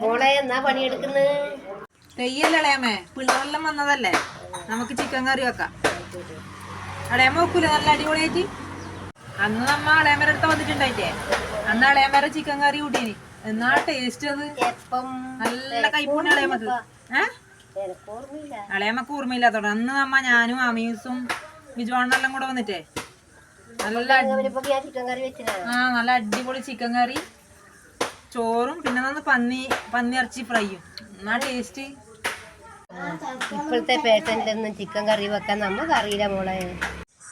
മോളെ എന്നാ പണിയെടുക്കുന്നത് തെയ്യല്ലേ പിള്ളേരെല്ലാം വന്നതല്ലേ? നമുക്ക് ചിക്കൻ കറി വെക്കാം. അളയമ്മ വെക്കൂലേ? നല്ല അടിപൊളിയായിട്ട്? അന്ന് നമ്മ അളയമ്മയുടെ അടുത്ത് വന്നിട്ടുണ്ടായിട്ടേ. അന്ന് അളയമ്മയുടെ ചിക്കൻ കറി കൂട്ടീനി. എന്നാ ടേസ്റ്റ് അത്? നല്ല കൈപ്പൂണി ഓർമ്മയില്ല. അളയമ്മക്ക് ഓർമ്മയില്ലാത്തോടെ അന്ന് നമ്മ ഞാനും അമീസും വിജുവാണെല്ലാം കൂടെ വന്നിട്ടേ. നല്ല ആ നല്ല അടിപൊളി ചിക്കൻ കറി. ചോറും പിന്നെ നമ്മൾ പന്നി പന്നി ഇറച്ചി ഫ്രൈയും എന്നാ ടേസ്റ്റ് ഇപ്പോഴത്തെ പേട്ടന്റിലൊന്നും ചിക്കൻ കറി വെക്കാൻ നമുക്ക് അറിയില്ല മോളെ.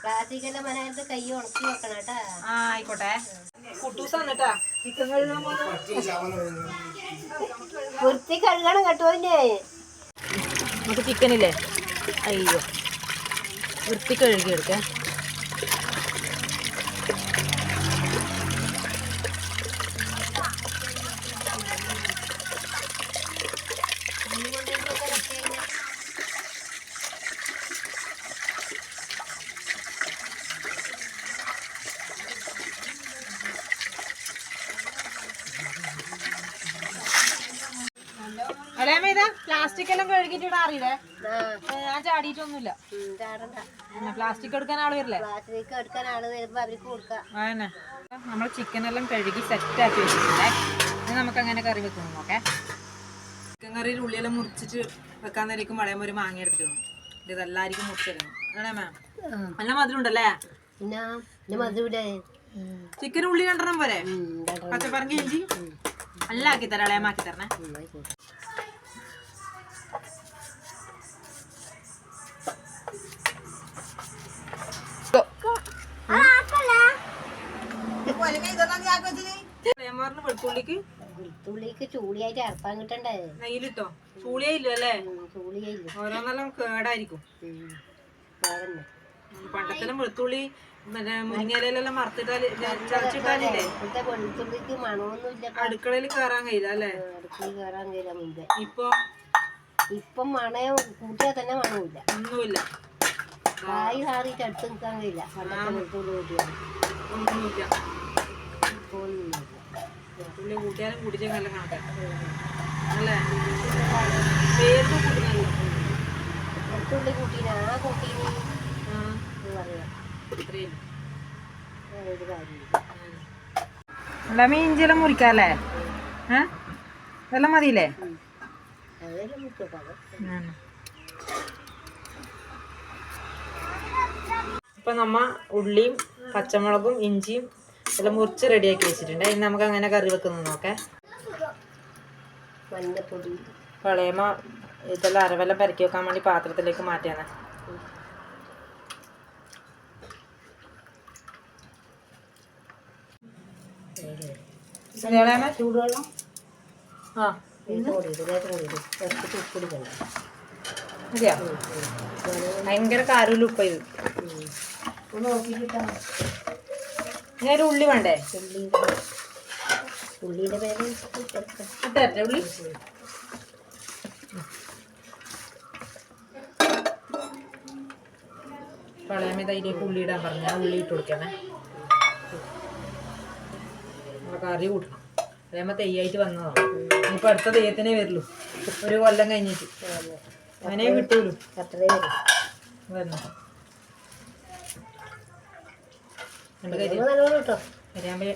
പ്ലാസ്റ്റിക്കെല്ലാം മനകത്ത് കൈ ഉണക്കി വെക്കണം കേട്ടാ. ആ ആയിക്കോട്ടെ. കഴുകണം കേട്ടോ നമുക്ക് ചിക്കൻ അയ്യോ. വൃത്തി കഴുകി എടുക്കാം ഇതാ പ്ലാസ്റ്റിക് എല്ലാം കഴുകിയിട്ട് ഇടാൻ അറിയില്ലേ ഞാൻ ചാടിയിട്ടൊന്നുമില്ല. പ്ലാസ്റ്റിക് എടുക്കാൻ ആൾ വരില്ലേ? പ്ലാസ്റ്റിക് എടുക്കാൻ ആൾ വരുമ്പോ അവർക്ക് കൊടുക്കാം. അതന്നെ. നമ്മൾ ചിക്കൻ എല്ലാം കഴുകി സെറ്റ് ആക്കി വെച്ചിട്ടുണ്ടേ. ഇനി നമുക്ക് അങ്ങനെ കറി വെക്കണം നോക്കേ ചിക്കൻ കറിയിൽ ഉള്ളിയെല്ലാം മുറിച്ചിട്ട് വെക്കാൻ നേരം വളയുമ്പോൾ ഒരു മാങ്ങ എടുത്തിട്ടുണ്ട് ഇതെല്ലാവർക്കും മുറിച്ചിരുന്നു അല്ലേ മാം നല്ല മധുരം ഉണ്ടല്ലേ ചിക്കൻ ഉള്ളി രണ്ടെണ്ണം പോരെ? പച്ചപ്പറങ്കി ഇഞ്ചി? നല്ല ആക്കി തരാം ഇളയമാക്കി തരണേ ഇളയമാറിന് വെളുത്തുള്ളിക്ക്? വെളുത്തുള്ളിക്ക് ചൂളിയായിട്ട് അരപ്പാൻ കിട്ടണ്ടേ? നെയ്യിലിട്ടോ? ചൂളിയയില്ലോ അല്ലേ? ഓരോന്നെല്ലാം കേടായിരിക്കും. പണ്ടത്തിലും വെളുത്തുള്ളി മറ്റേ മുരിങ്ങയിലെല്ലാം മറത്തിട്ടാൽ ചതച്ചിട്ടാലില്ലേ? ഇപ്പോഴത്തെ വെളുത്തുള്ളിക്ക് മണമൊന്നുമില്ല അടുക്കളയിൽ കയറാൻ കഴിയില്ല അല്ലേ? അടുക്കളയിൽ കയറാൻ കഴിയില്ല മുമ്പേ. ഇപ്പൊ? ഇപ്പം മണയോ കൂട്ടിയാൽ തന്നെ മണമില്ല. ഒന്നുമില്ല. കായ് സാറിയിട്ട് അടുത്ത് നിൽക്കാൻ കഴിയില്ല. പണ്ടത്തെ വെളുത്തുള്ളി കൂട്ടിയാൽ ഒന്നുമില്ല. വെളുത്തുള്ളി കൂട്ടിയാലും കുടിച്ചെല്ലാം കണക്കാ. അല്ലേ? പേരിന് കൂട്ടുന്നല്ലോ വെളുത്തുള്ളി കൂട്ടീന ആ കൂട്ടീന് ഇത്രയും അല്ല? മീഞ്ചെല്ലാം മുറിക്കാല്ലേ ഏ? ഇതെല്ലാം മതിയില്ലേ? ഇപ്പൊ നമ്മ ഉള്ളിയും പച്ചമുളകും ഇഞ്ചിയും എല്ലാം മുറിച്ച് റെഡിയാക്കി വെച്ചിട്ടുണ്ട്. ഇനി നമുക്ക് അങ്ങനെ കറി വെക്കുന്നത് നോക്കേ. മഞ്ഞപ്പൊടി. വളയമ ഇതെല്ലാം അരവെല്ലാം പരക്കി വെക്കാൻ വേണ്ടി പാത്രത്തിലേക്ക് മാറ്റിയാണ് ചൂടുവെള്ളം? ആ. മതിയോ ഭയങ്കര കാരൂല ഉപ്പ ഇത്. നോക്കിയിട്ടാ ഇനി ഒരു ഉള്ളി വേണ്ടേ? ഉള്ളി. ഉള്ളിയുടെ പേര് ഉള്ളി. വളയമ ഇതിലേക്ക് ഉള്ളി ഇടാൻ പറഞ്ഞു. ഉള്ളി ഇട്ട് കൊടുക്കണേ. നമ്മളെ കറി കൂട്ടണം. അതേമ തെയ്യായിട്ട് വന്നതാണ് ഇനിയിപ്പോൾ അടുത്ത തെയ്യത്തിനേ വരുള്ളൂ. ഒരു കൊല്ലം കഴിഞ്ഞിട്ട്. അങ്ങനെ കിട്ടൂലൂ? വരും. വരണം രണ്ട് കരി ഇത് നല്ലോണം കേട്ടോ കരിയാമ്പല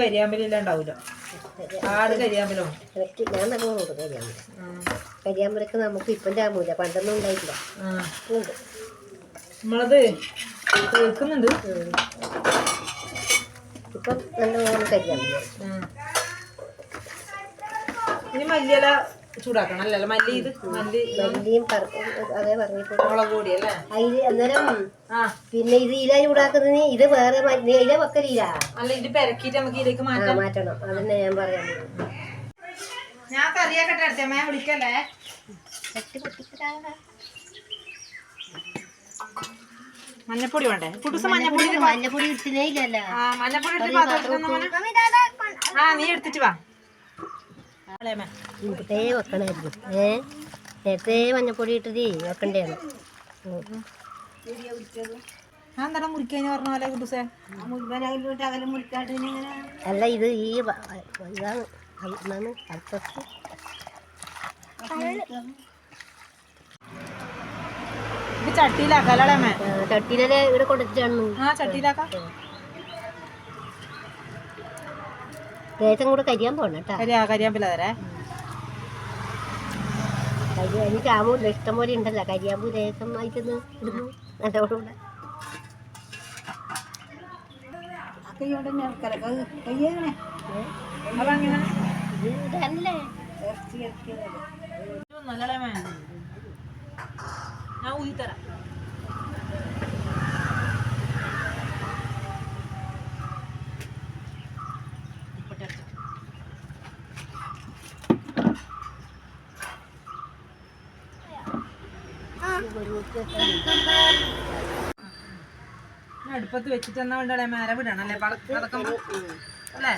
കരിയാമ്പലെല്ലാം ഉണ്ടാവില്ല ആട് കരിയാമ്പലോ? ഞാൻ നല്ലോണം കൊടുക്കും കരിയാമ്പല. കരിയാമ്പലക്ക് നമുക്ക് ഇപ്പം ചാമൂല പണ്ടൊന്നും ഉണ്ടായിട്ടില്ല. ഉണ്ട്. നമ്മളത് കേൾക്കുന്നുണ്ട്. ഇപ്പം നല്ലോണം കരിയാമ്പല. ഇനി മല്ലിയില ചൂടാക്കണം അല്ലല്ലോ മല്ലി ഇത് മല്ലി മല്ലിയും അതേ പറഞ്ഞിട്ടുണ്ട്. മുളക് പൊടി അല്ലേ? അതിൽ അന്നേരം പിന്നെ ഇത് ഇല ചൂടാക്കുന്നതിന് ഇത് വേറെ ഇല വെക്കലില്ല അല്ല ഇത് പെരക്കിട്ട് നമുക്ക് ഇതിലേക്ക് മാറ്റാം. മാറ്റണം. അതന്നെ ഞാൻ പറയാം ഞാൻ കറിയാക്കട്ടെ അടുത്തമ്മ ഞാൻ വിളിക്കല്ലേ? മഞ്ഞപ്പൊടി വേണ്ടേ? കുട്ടൂസ് മഞ്ഞപ്പൊടി മഞ്ഞപ്പൊടി ഇട്ടില്ലേ ഇല്ലല്ലോ. ആ മഞ്ഞപ്പൊടി ഇട്ടിട്ട്. ആ നീ എടുത്തിട്ട് വാ. അളേമ്മ വെക്കണായിരുന്നു. ഏ? നേരത്തെ മഞ്ഞപ്പൊടി ഇട്ടത് വെക്കണ്ടേന്ന്. അല്ല ഇത് ഈ ഇതാണ്. അടുത്തത്. ചട്ടിയിലാക്കാം ചട്ടിയിലെ ഇവിടെ കൊടുത്തിട്ടാണ് ആ ചട്ടിയിലാക്കാം. ദേശം കൂടെ കരിയാൻ പോണ കേട്ടാ. കരിയാ കരിയാമ്പില തരേ. കരി എനിക്ക് ആമൂല്ല ഇഷ്ടം പോലെ ഉണ്ടല്ലോ. കരിയാമ്പൂ ലേശം ആയിട്ടൊന്ന് ഇടുന്നു. അതോടുകൂടെ അതങ്ങനെ ഇത് ഇതല്ലേ ഒന്നല്ലേ അമ്മേ ഞാൻ ഊതിത്തരാം അടുപ്പത്ത് വെച്ചിട്ട് എന്നാ വേണ്ടേ മേര വിടണം അല്ലേ പതക്കുമ്പോ അല്ലേ?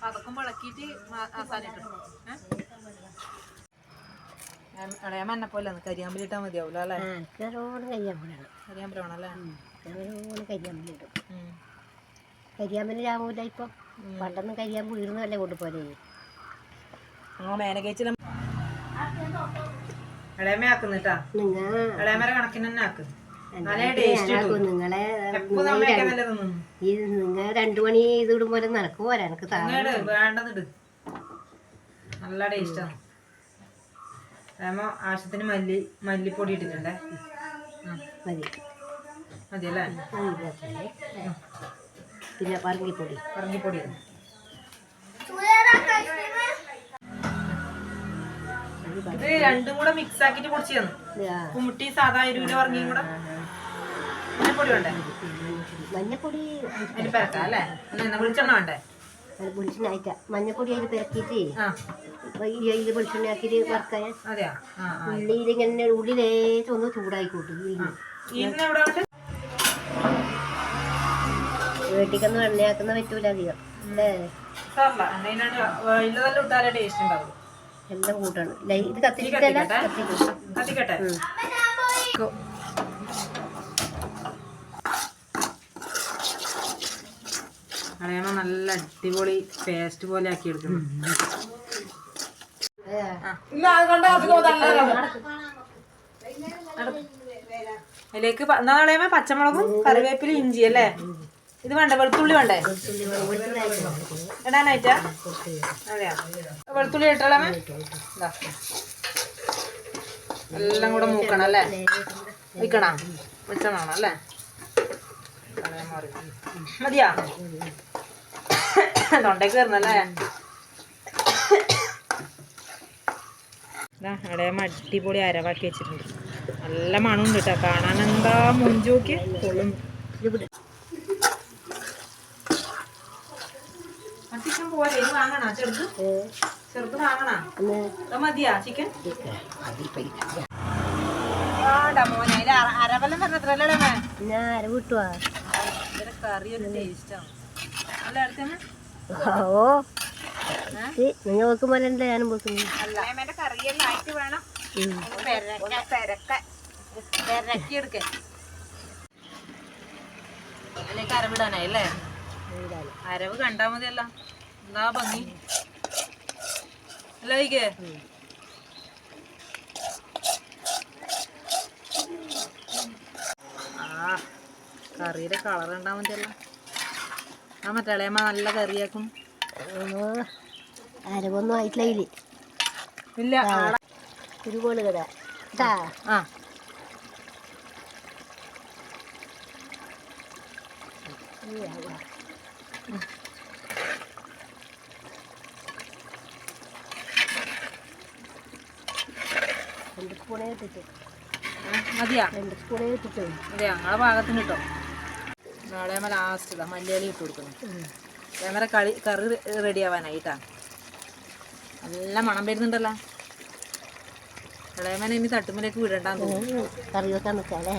പതക്കുമ്പോ ഇളക്കിയിട്ട് മസാല ഇട്ടു മതിയാവൂല അല്ലേ? കരിയാമ്പൂലാണ് കരിയാമ്പൂലിടും രാമൂല ഇപ്പം. പണ്ടൊന്നും കരിയാമ്പ് ഉയർന്നല്ലേ കൊണ്ടുപോലെ ആ മേനകേച്ചിലും ഇളയമ ആക്കുന്നിട്ടാ നിങ്ങൾ ഇളയമര കണക്കിന് തന്നെ ആക്ക് രണ്ടു മണി ഇത് ഇടുമ്പോലെ നടക്ക് പോരാ എനിക്ക് നല്ല ടേസ്റ്റാണ് ഇളയമ ആവശ്യത്തിന് മല്ലി മല്ലിപ്പൊടി ഇട്ടിട്ടുണ്ടേ? മതി. മതിയല്ലേ. പിന്നെ പറങ്കിപ്പൊടി. പറങ്കിപ്പൊടി. ഇത്. രണ്ടും കൂടെ മിക്സ് ആക്കിട്ട് പൊടിച്ചു തന്നു ആ, കുമ്മിട്ടി സാധാ എരിവിൽ പറഞ്ഞും കൂടെ. മഞ്ഞപ്പൊടി വേണ്ടേ? മഞ്ഞപ്പൊടി അതിന് പെരക്കാം അല്ലേ? വെളിച്ചെണ്ണ വേണ്ടേ? മഞ്ഞപ്പൊടി അതിൽ പെരക്കിയിട്ട് വെളിച്ചെണ്ണ ആക്കിയിട്ട് വറുക്കാൻ ഇങ്ങനെ ഉള്ളിലേറ്റ് ഒന്ന് ചൂടായിക്കോട്ടും വീട്ടിക്കൊന്നും എണ്ണയാക്കുന്ന പറ്റൂല അധികം. അല്ലേ? സാറില്ല ഇട്ടാലേ ടേസ്റ്റ് ഉണ്ടാവും എല്ലാം കൂട്ടാണ്. ഇത് കത്തിരിക്കല്ല കത്തിക്കട്ടെ. കളയമ്മ നല്ല അടിപൊളി പേസ്റ്റ് പോലെ ആക്കി എടുക്കുന്നു അതിലേക്ക് എന്നാ കളയമ്മ പച്ചമുളകും കറിവേപ്പിലും ഇഞ്ചി അല്ലേ? ഇത് വേണ്ടേ വെളുത്തുള്ളി വേണ്ടേ? ഇടാനായിട്ടാ? അതെയാ. വെളുത്തുള്ളി ഇട്ടളമേ ഇതാ എല്ലാം കൂടെ മൂക്കണം അല്ലേ? വയ്ക്കണം വെച്ചണം അല്ലേ. മതിയാ? തൊണ്ടേക്ക് കയറുന്നല്ലേ? അവിടെ അടിപൊളി അരവാക്കി വെച്ചിട്ടുണ്ട്. നല്ല മണമുണ്ട് കേട്ടോ. കാണാൻ എന്താ മുഞ്ചോക്കി? കൊള്ളും ചിക്കൻ പോലെ ഇത് വാങ്ങണ? ചെറുത്? ചെറുത് വാങ്ങണ? അത് മതിയാ ചിക്കൻ? ആടാ മോനെ അതിൽ അര- പറഞ്ഞത്രല്ലേ ഞാൻ അര വിട്ടുവാ ഇതിന്റെ കറി ഒരു ടേസ്റ്റാണ് അല്ല അടുത്തമ്മ ഓ. നിങ്ങൾ വെക്കുമ്പോൾ എന്താ ഞാനും വെക്കുന്നു അല്ല. അമ്മേന്റെ കറിയെല്ലാം ആയിട്ട് വേണം. പെരക്ക പെരക്ക. പെരക്കി എടുക്കേ. അതിലേക്ക് അരവിടാനായി അല്ലേ? അരവ് കണ്ടാ മതിയല്ല. എന്താ ഭംഗി അല്ല ആ കറിയുടെ കളർ കണ്ടാ മതിയല്ല. ആ മറ്റേ ഇളയമ്മ നല്ല കറിയാക്കും അരവൊന്നും ആയിട്ടില്ല ഇല്ല ഒരുപോലെ കട കഥ ആ രണ്ട് സ്പൂണേ ഇട്ടിട്ട് ആ, മതിയാ. രണ്ട് സ്പൂണേ ഇട്ടിട്ട് അതെ ഞങ്ങളെ ഭാഗത്തിന് കിട്ടും. നാളെ നമ്മൾ ലാസ്റ്റ് ഇതാ മല്ലിയില ഇട്ട് കൊടുക്കണം. ക്യാമറ കളി കറി റെഡി ആവാനായിട്ടാ. നല്ല മണം വരുന്നുണ്ടല്ലോ. ഇളയമന ഇനി തട്ടുമ്പിലേക്ക് വിടണ്ടാന്ന് കറി വെക്കാൻ നിൽക്കാല്ലേ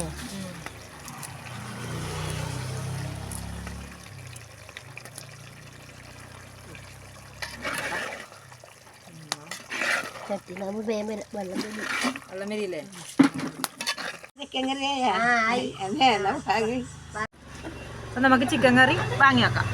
നമ്മൾ വേഗം വരും. വെള്ളം വരും. വെള്ളം വരില്ലേ ആ, ആയി. അപ്പം നമുക്ക് ചിക്കൻ കറി വാങ്ങി വെക്കാം